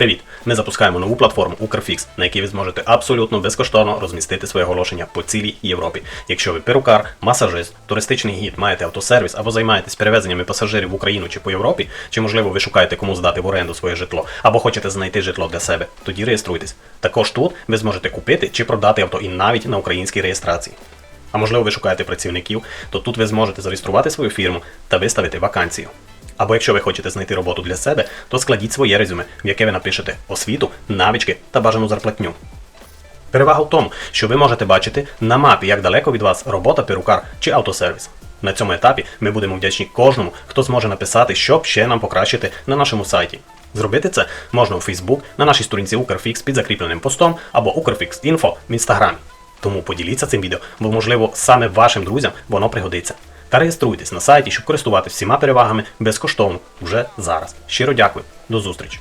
Привіт! Ми запускаємо нову платформу Укрфікс, на якій ви зможете абсолютно безкоштовно розмістити своє оголошення по цілій Європі. Якщо ви перукар, масажист, туристичний гід, маєте автосервіс або займаєтесь перевезеннями пасажирів в Україну чи по Європі, чи можливо ви шукаєте кому здати в оренду своє житло, або хочете знайти житло для себе, тоді реєструйтесь. Також тут ви зможете купити чи продати авто і навіть на українській реєстрації. А можливо, ви шукаєте працівників, то тут ви зможете зареєструвати свою фірму та виставити вакансію. Або якщо ви хочете знайти роботу для себе, то складіть своє резюме, в яке ви напишете освіту, навички та бажану зарплатню. Перевага в тому, що ви можете бачити на мапі, як далеко від вас робота, перукар чи автосервіс. На цьому етапі ми будемо вдячні кожному, хто зможе написати, що б ще нам покращити на нашому сайті. Зробити це можна у Facebook, на нашій сторінці Укрфікс під закріпленим постом або Укрфікс.Інфо в інстаграмі. Тому поділіться цим відео, бо можливо саме вашим друзям воно пригодиться. Та реєструйтесь на сайті, щоб користуватися всіма перевагами безкоштовно вже зараз. Щиро дякую, до зустрічі!